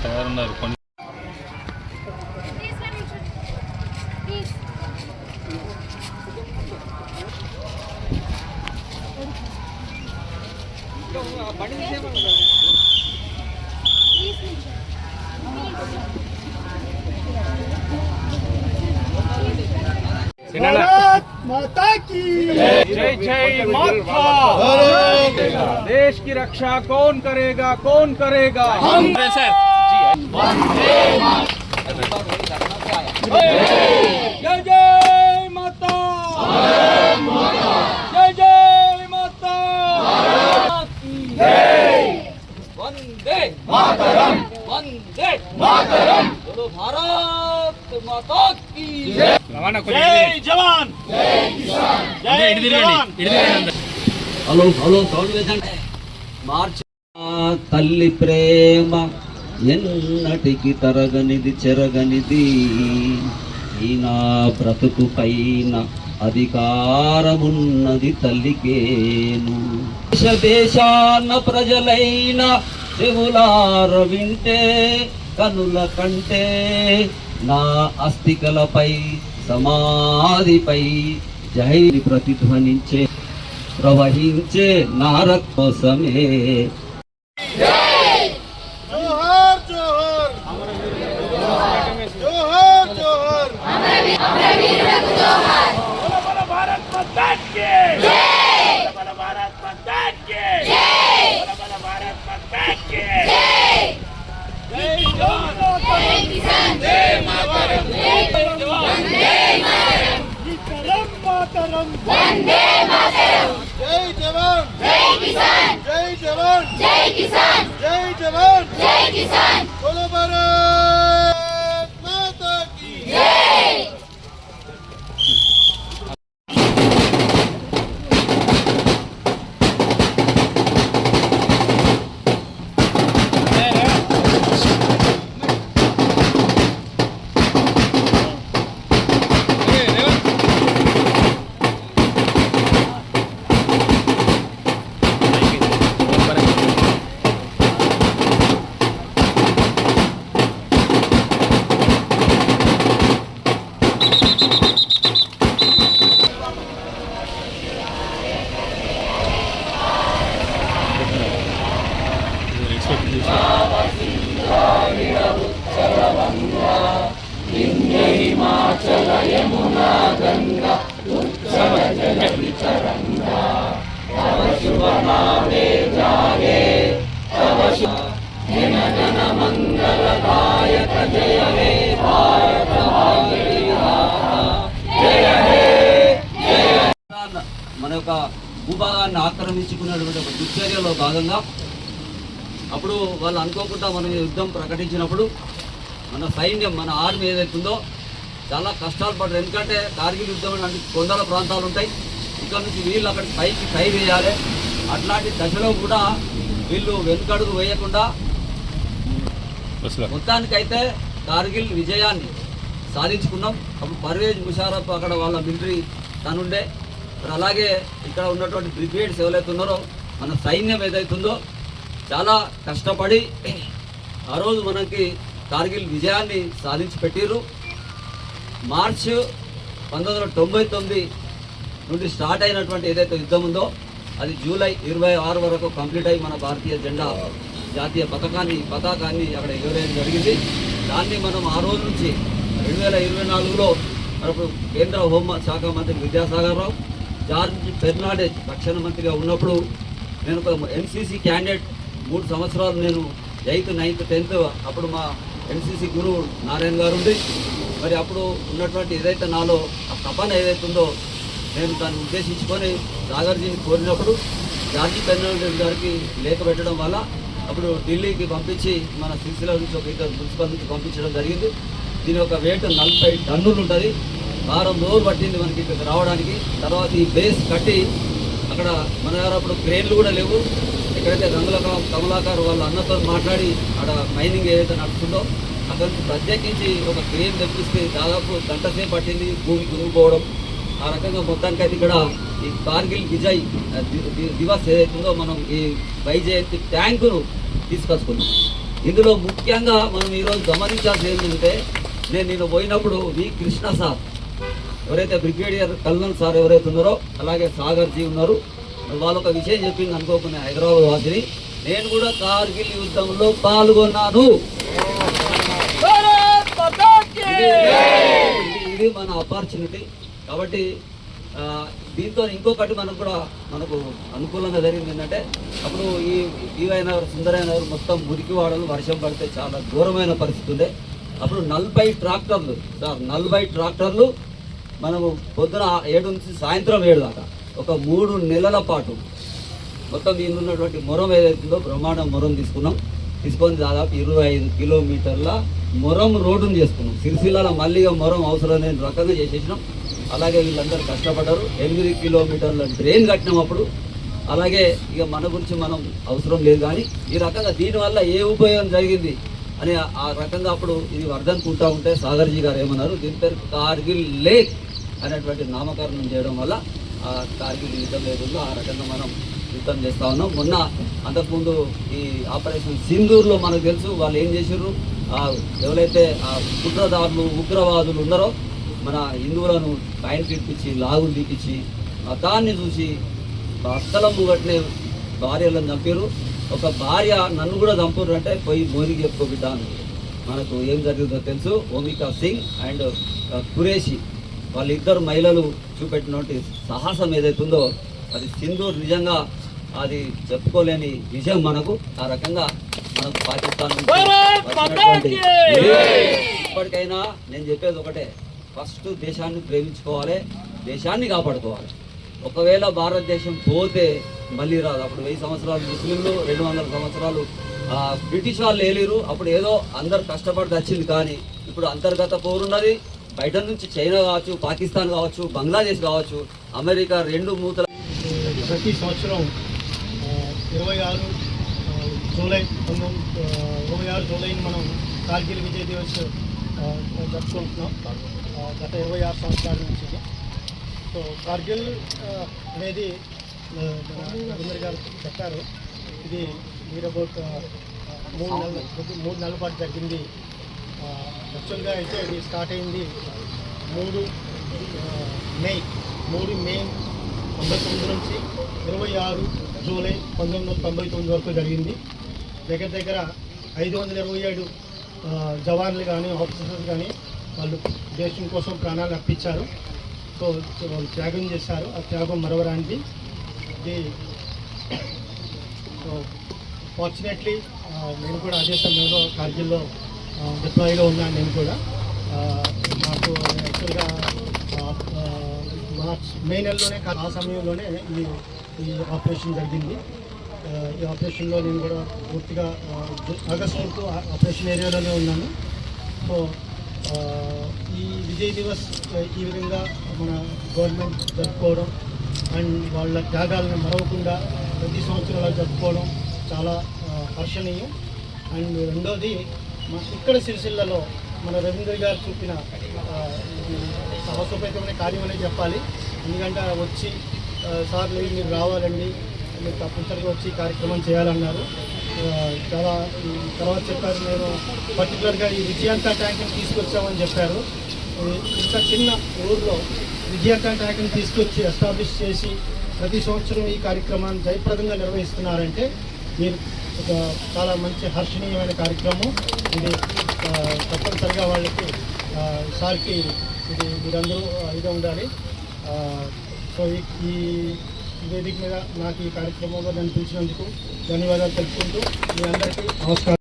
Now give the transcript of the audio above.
తయారున్నారు కొన్ని भारत माता की जय जय माता देश की रक्षा कौन करेगा कौन करेगा हम సార్ జై జై మాతా జై జై మాతా వందే మాతరం వందే మాతరం బోలో భారత్ మాతా కీ జై జవాన్ జై కిసాన్ మార్చి తల్లి ప్రేమ. ఎన్నటికి తరగనిది చెరగనిది? ఈ నా బ్రతుకు పైన అధికారమున్నది తల్లికేను. దేశ దేశాన్న ప్రజలైన చెవులార వింటే కనుల కంటే నా అస్థికలపై సమాధిపై జై ప్రతిధ్వనించే ప్రవహించే నార కోసమే జై జవాన్. జై కిసాన్. మన యొక్క భూభాగాన్ని ఆక్రమించుకున్నటువంటి ఒక దుశ్చర్యలో భాగంగా అప్పుడు వాళ్ళు అనుకోకుండా మనం యుద్ధం ప్రకటించినప్పుడు మన సైన్యం మన ఆర్మీ ఏదైతుందో చాలా కష్టాలు పడరు ఎందుకంటే కార్గిల్ యుద్ధం అంటే కొండల ప్రాంతాలు ఉంటాయి. ఇక్కడ నుంచి వీళ్ళు అక్కడ పైకి పై వేయాలి. అట్లాంటి దశలో కూడా వీళ్ళు వెనుకడుగు వేయకుండా మొత్తానికైతే కార్గిల్ విజయాన్ని సాధించుకున్నాం. అప్పుడు పర్వేజ్ ముషారఫ్ అక్కడ వాళ్ళ మిలిటరీ తనుండే. మరి అలాగే ఇక్కడ ఉన్నటువంటి బ్రిగేడ్స్ ఎవరైతే ఉన్నారో మన సైన్యం ఏదైతుందో చాలా కష్టపడి ఆ రోజు మనకి కార్గిల్ విజయాన్ని సాధించి పెట్టిర్రు. మార్చ్ పంతొమ్మిది వందల తొంభై తొమ్మిది నుండి స్టార్ట్ అయినటువంటి ఏదైతే యుద్ధం ఉందో అది జూలై ఇరవై ఆరు వరకు కంప్లీట్ అయి మన భారతీయ జెండా జాతీయ పథకాన్ని పతాకాన్ని అక్కడ ఎగరేయడం జరిగింది. దాన్ని మనం ఆ రోజు నుంచి రెండు వేల ఇరవై నాలుగులో మనకు కేంద్ర హోం శాఖ మంత్రి విద్యాసాగర్ రావు జార్జ్ ఫెర్నాండెజ్ రక్షణ మంత్రిగా ఉన్నప్పుడు నేను ఒక ఎన్సీసీ క్యాండిడేట్ మూడు సంవత్సరాలు నేను ఎయిత్ నైన్త్ టెన్త్ అప్పుడు మా ఎన్సీసీ గురువు నారాయణ గారు ఉంది మరి అప్పుడు ఉన్నటువంటి ఏదైతే నాలో ఆ తపన ఏదైతే ఉందో నేను దాన్ని ఉద్దేశించుకొని సాగర్జీని కోరినప్పుడు జార్జి ఫెర్నాండెస్ గారికి లేఖ పెట్టడం వల్ల అప్పుడు ఢిల్లీకి పంపించి మన సిరిసిల్ల నుంచి ఒక ఇద్దరు మున్సిపల్ నుంచి పంపించడం జరిగింది. దీని యొక్క వెయిట్ నలభై టన్నులు ఉంటుంది. వారం రోజులు పట్టింది మనకి ఇక్కడికి రావడానికి. తర్వాత ఈ బేస్ కట్టి అక్కడ మన దగ్గర అప్పుడు క్రేన్లు కూడా లేవు. ఎక్కడైతే రంగుల క- వాళ్ళ అన్నతో మాట్లాడి అక్కడ మైనింగ్ ఏదైతే నడుస్తుందో అక్కడ ప్రత్యేకించి ఒక క్రేన్ తెప్పిస్తే దాదాపు గంట సేపు పట్టింది భూమి కుదురుకోవడం ఆ రకంగా మొత్తానికి అయితే ఇక్కడ ఈ కార్గిల్ విజయ్ దివస్ ఏదైతుందో మనం ఈ వైజయంతి ట్యాంకును తీసుకొచ్చుకున్నాం. ఇందులో ముఖ్యంగా మనం ఈరోజు గమనించాల్సి ఏంటంటే నేను నిన్న పోయినప్పుడు వి కృష్ణ సార్ ఎవరైతే బ్రిగేడియర్ కల్నల్ సార్ ఎవరైతే ఉన్నారో అలాగే సాగర్ జీ ఉన్నారు. వాళ్ళు ఒక విషయం చెప్పింది అనుకోకుండా హైదరాబాద్ వాసిని నేను కూడా కార్గిల్ యుద్ధంలో పాల్గొన్నాను. ఇది మన ఆపర్చునిటీ. కాబట్టి దీంతో ఇంకొకటి మనకు కూడా మనకు అనుకూలంగా జరిగింది ఏంటంటే అప్పుడు ఈ ఈవైన నగర్ సుందరయ్య నగర్ మొత్తం మురికి వాడలు వర్షం పడితే చాలా దూరమైన పరిస్థితి ఉండే. అప్పుడు నలభై ట్రాక్టర్లు సార్ నలభై ట్రాక్టర్లు మనము పొద్దున ఏడు నుంచి సాయంత్రం ఏడు దాకా ఒక మూడు నెలల పాటు మొత్తం దీని ఉన్నటువంటి మొరం ఏదైతుందో బ్రహ్మాండం మొరం తీసుకున్నాం. తీసుకొని దాదాపు ఇరవై ఐదు కిలోమీటర్ల మొరం రోడ్డును చేసుకున్నాం. సిరిసిల్లలో మళ్ళీ మొరం అవసరం లేని రకంగా చేసేసినాం. అలాగే వీళ్ళందరూ కష్టపడ్డారు. ఎనిమిది కిలోమీటర్ల డ్రైన్ కట్టినప్పుడు అలాగే ఇక మన గురించి మనం అవసరం లేదు కానీ ఈ రకంగా దీనివల్ల ఏ ఉపయోగం జరిగింది అని ఆ- రకంగా అప్పుడు ఇది వర్ధనుకుంటా ఉంటే సాగర్జీ గారు ఏమన్నారు దీని పేరు కార్గిల్ లేక్ అనేటువంటి నామకరణం చేయడం వల్ల ఆ కార్గిల్ యుద్ధం లేకుండా ఆ రకంగా మనం యుద్ధం చేస్తూ ఉన్నాం. మొన్న అంతకుముందు ఈ ఆపరేషన్ సింధూర్లో మనకు తెలుసు వాళ్ళు ఏం చేసారు ఎవరైతే ఆ కుట్రదారులు ఉగ్రవాదులు ఉన్నారో మన హిందువులను పైన పిలిపించి లాగులు తీపిచ్చి మతాన్ని చూసి భర్తల ముగట్నే భార్యలను చంపారు ఒక భార్య నన్ను కూడా చంపారు అంటే పోయి మోనికి చెప్పుకో బిడ్డ మనకు ఏం జరిగిందో తెలుసు. ఓమికా సింగ్ అండ్ కురేషి. వాళ్ళిద్దరు మహిళలు చూపెట్టినటువంటి సాహసం ఏదైతే ఉందో అది సింధూర్ నిజంగా అది చెప్పుకోలేని విషయం మనకు. ఆ రకంగా మనకు పాకిస్తాన్! ఇప్పటికైనా నేను చెప్పేది ఒకటే. ఫస్ట్ దేశాన్ని ప్రేమించుకోవాలి దేశాన్ని కాపాడుకోవాలి. ఒకవేళ భారతదేశం పోతే మళ్ళీ రాదు. అప్పుడు వెయ్యి సంవత్సరాలు ముస్లింలు రెండు వందల సంవత్సరాలు బ్రిటిష్ వాళ్ళు ఏలేరు. అప్పుడు ఏదో అందరు కష్టపడి వచ్చింది కానీ ఇప్పుడు అంతర్గత పోరున్నది బయట నుంచి చైనా కావచ్చు పాకిస్తాన్ కావచ్చు బంగ్లాదేశ్ కావచ్చు అమెరికా రెండు మూతల ప్రతి సంవత్సరం ఇరవై ఆరు జూలై పంతొమ్మిది ఇరవై ఆరు జూలైని మనం కార్గిల్ విజయ దివస్ జరుపుకుంటున్నాం. గత ఇరవై ఆరు సంవత్సరాల నుంచి సో కార్గిల్ అనేది రవీంద్ర గారు చెప్పారు. ఇది మీరు అబౌట్ మూడు నెలల మూడు నెలల పాటు జరిగింది. యాక్చువల్గా అయితే ఇది స్టార్ట్ అయింది మూడు మే మూడు మే తొంభై తొమ్మిది నుంచి ఇరవై ఆరు జూలై పంతొమ్మిది వందల తొంభై తొమ్మిది వరకు జరిగింది. దగ్గర దగ్గర ఐదు వందల ఇరవై ఏడు జవాన్లు కానీ ఆఫీసర్స్ కానీ వాళ్ళు దేశం కోసం ప్రాణాలు అర్పించారు. సో వాళ్ళు త్యాగం చేశారు. ఆ త్యాగం మరవరానిది. ఇది సో ఫార్చునేట్లీ నేను కూడా అదే సమయంలో కార్గిల్లో డిప్లాయ్లో ఉన్నాను నేను కూడా. నాకు యాక్చువల్గా మార్చ్ మే నెలలోనే ఆ సమయంలోనే ఈ ఆపరేషన్ జరిగింది. ఈ ఆపరేషన్లో నేను కూడా పూర్తిగా ఆగస్ట్ వరకు ఆ- ఆపరేషన్ ఏరియాలోనే ఉన్నాను. సో ఈ విజయ్ దివస్ ఈ విధంగా మన గవర్నమెంట్ జరుపుకోవడం అండ్ వాళ్ళ త్యాగాలను మరవకుండా ప్రతి సంవత్సరం అలా జరుపుకోవడం చాలా హర్షణీయం. అండ్ రెండోది ఇక్కడ సిరిసిల్లలో మన రవీంద్ర గారు చూపిన ఆ, సాహసోపేతమైన కార్యం అనేది చెప్పాలి. ఎందుకంటే వచ్చి సార్లు సార్ మీరు రావాలండి. మీరు తప్పనిసరిగా వచ్చి కార్యక్రమం చేయాలన్నారు. చాలా తర్వాత చెప్పారు నేను పర్టికులర్గా ఈ విజయాంత ట్యాంక్ని తీసుకొచ్చామని చెప్పారు. ఇంత చిన్న ఊర్లో విజయాంత ట్యాంక్ని తీసుకొచ్చి ఎస్టాబ్లిష్ చేసి ప్రతి సంవత్సరం ఈ కార్యక్రమాన్ని జయప్రదంగా నిర్వహిస్తున్నారంటే మీరు ఒక చాలా మంచి హర్షణీయమైన కార్యక్రమం. ఇది తప్పనిసరిగా వాళ్ళకి సార్కి ఇది మీరందరూ ఇదే ఉండాలి. సో ఈ వేదిక మీద నాకు ఈ కార్యక్రమంలో నన్ను ధన్యవాదాలు తెలుపుకుంటూ మీ అందరికీ నమస్కారం.